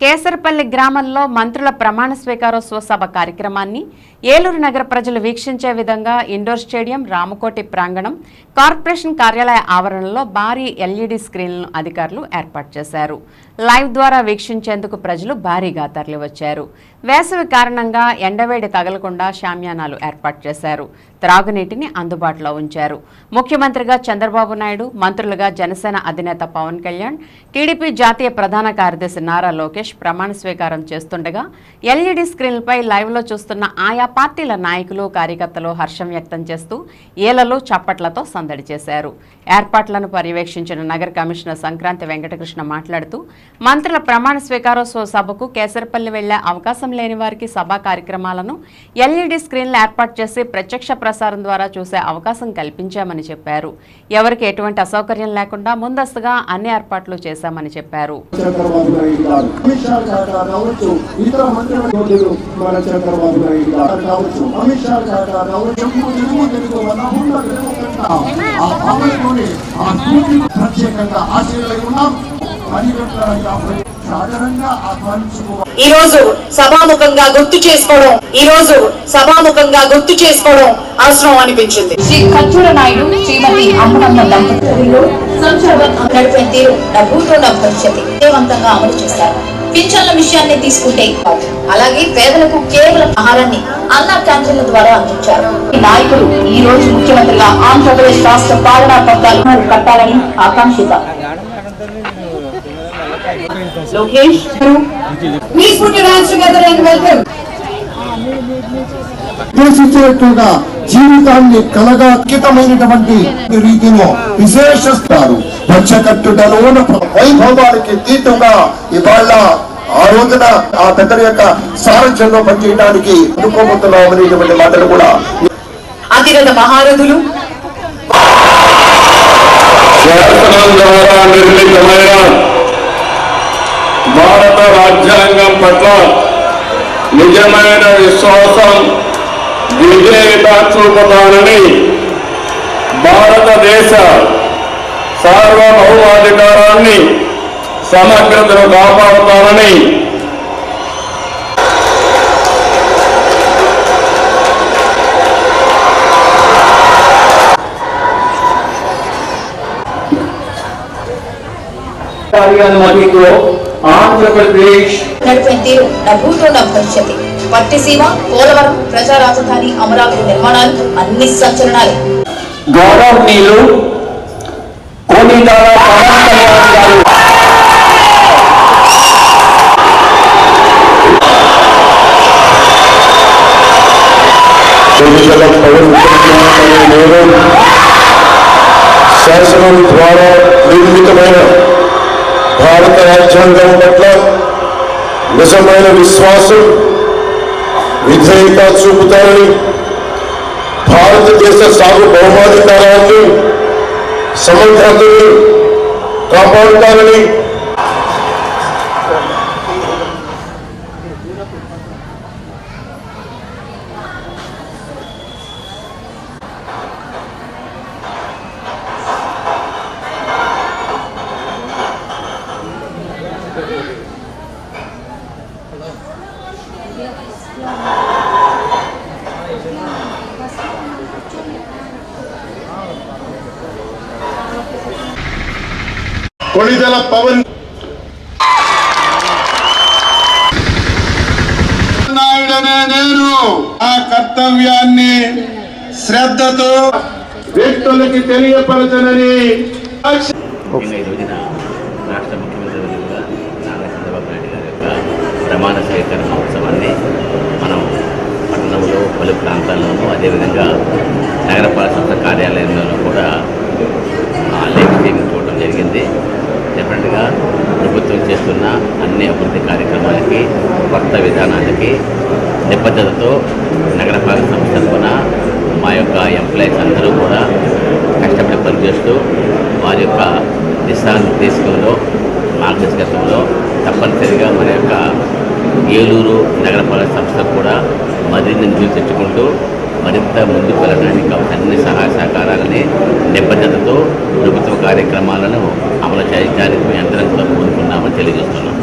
కేసరపల్లి గ్రామంలో మంత్రుల ప్రమాణ స్వీకారోత్సవ సభ కార్యక్రమాన్ని ఏలూరు నగర ప్రజలు వీక్షించే విధంగా ఇండోర్ స్టేడియం రామకోటి ప్రాంగణం కార్పొరేషన్ కార్యాలయ ఆవరణలో భారీ ఎల్ఈడి స్క్రీన్లను అధికారులు ఏర్పాటు చేశారు. లైవ్ ద్వారా వీక్షించేందుకు ప్రజలు భారీగా తరలివచ్చారు. వేసవి కారణంగా ఎండవేడి తగలకుండా షామ్యానాలు ఏర్పాటు చేశారు. త్రాగునీటిని అందుబాటులో ఉంచారు. ముఖ్యమంత్రిగా చంద్రబాబు నాయుడు మంత్రులుగా జనసేన అధినేత పవన్ కళ్యాణ్ టీడీపీ జాతీయ ప్రధాన కార్యదర్శి నారా లోకేష్ ప్రమాణ స్వీకారం చేస్తుండగా ఎల్ఈడి స్క్రీన్లపై లైవ్లో చూస్తున్న ఆయా పార్టీల నాయకులు కార్యకర్తలు హర్షం వ్యక్తం చేస్తూ ఏలలు చప్పట్లతో సందడి చేశారు. ఏర్పాట్లను పర్యవేక్షించిన నగర కమిషనర్ సంక్రాంతి వెంకటకృష్ణ మాట్లాడుతూ మంత్రుల ప్రమాణ స్వీకారోత్సవ సభకు కేసరపల్లి వెళ్ళే అవకాశం లేని వారికి సభా కార్యక్రమాలను ఎల్ఈడి స్క్రీన్లు ఏర్పాటు చేసి ప్రత్యక్ష ప్రసారం ద్వారా చూసే అవకాశం కల్పించామని చెప్పారు. ఎవరికి ఎటువంటి అసౌకర్యం లేకుండా ముందస్తుగా అన్ని ఏర్పాట్లు చేశామని చెప్పారు. అమిత్ షా కావచ్చు ఇతర మంత్రులు మన చంద్రబాబు నాయుడు గారు కావచ్చు. అమిత్ షా కావచ్చు తెలుగు తెలుగు ఆ ప్రత్యేకంగా ఆశీర్వై ఉన్నాం. గంటల యాభై ఆహ్వానించుకోవాలి. ఈ రోజు సభాముఖంగా గుర్తు చేసుకోవడం ఈ రోజు సభాముఖంగా గుర్తు చేసుకోవడం అవసరం అనిపించింది. శ్రీ ఖర్జూర నాయుడు శ్రీమతి అమ్మనమ్మ దంపతులు సంక్షోభం నడిపే తీరు డబ్బుతో భవిష్యత్తు విజయవంతంగా అమలు చేస్తారు పింఛన్ల విషయాన్ని తీసుకుంటే. అలాగే పేదలకు కేవలం ఆహారాన్ని అన్న క్యాంటీన్ల ద్వారా అందించారు. ఈ నాయకులు ఈ రోజు ముఖ్యమంత్రిగా ఆంధ్రప్రదేశ్ రాష్ట్ర పాలనా పథకాలు కట్టాలని ఆకాంక్షిత. లోకేష్ Please ఉద్దేశించినట్టుగా జీవితాన్ని కలగా అంకితమైనటువంటి రీతిలో విశేషిస్తారు. పంచకట్టుడలోన వైభవానికి తీటుగా ఇవాళ ఆ రోజున ఆ పెద్దల యొక్క సారథ్యంలో పనిచేయడానికి అనుకోబోతున్నాం అనేటువంటి మాటలు కూడా అతిరథ మహారథులు. ద్వారా నిర్మితమైన భారత రాజ్యాంగం పట్ల నిజమైన విశ్వాసం విధేయత చూపుతానని భారతదేశ సార్వభౌమాధికారాన్ని సమగ్రతను కాపాడుతానని ఆంధ్రప్రదేశ్ నడిపే తీరు డబ్బుతో భవిష్యత్తు పట్టిసీమ పోలవరం ప్రజా రాజధాని అమరావతి నిర్మాణాలు అన్ని సంచలనాలు. గౌరవనీయులు కళ్యాణ్ గారు ఎన్నికల పవన్ కళ్యాణ్ నేను శాసనం ద్వారా నిర్మితమైన భారత రాజ్యాంగం పట్ల నిజమైన విశ్వాసం విధేయత చూపుతారని భారతదేశ సార్వభౌమాధికారాన్ని సమగ్రతని కాపాడుతారని కొణిదెల పవన్ నాయుడనే నేను ఆ కర్తవ్యాన్ని శ్రద్ధతో వ్యక్తులకి తెలియపరచనని నిన్న ఈ రోజున రాష్ట్ర ముఖ్యమంత్రి వర్యులుగా నారా చంద్రబాబు నాయుడు గారి యొక్క ప్రమాణ స్వీకరణ మహోత్సవాన్ని మనం పట్టణంలో పలు ప్రాంతాల్లోనూ అదేవిధంగా నగరపాలక సంస్థ కార్యాలయంలోనూ కూడా ఆ లైవ్ స్ట్రీమింగ్ చూడడం జరిగింది డెఫినెట్గా ప్రభుత్వం చేస్తున్న అన్ని అభివృద్ధి కార్యక్రమాలకి కొత్త విధానాలకి నిబద్ధతతో నగరపాలక సంస్థ తరఫున మా యొక్క ఎంప్లాయీస్ అందరూ కూడా కష్టపడి పనిచేస్తూ వారి యొక్క దిశానిర్దేశకంలో మార్గదర్శకత్వంలో తప్పనిసరిగా మన యొక్క ఏలూరు నగరపాలక సంస్థ కూడా మరిన్ని నిధులు తెచ్చుకుంటూ మరింత ముందుకు వెళ్ళడానికి అన్ని సహాయ సహకారాలని నిబద్ధతతో ప్రభుత్వ కార్యక్రమాలను అమలు చేయడానికి మీ అందరం కూడా కోరుకున్నామని తెలియజేస్తున్నాం.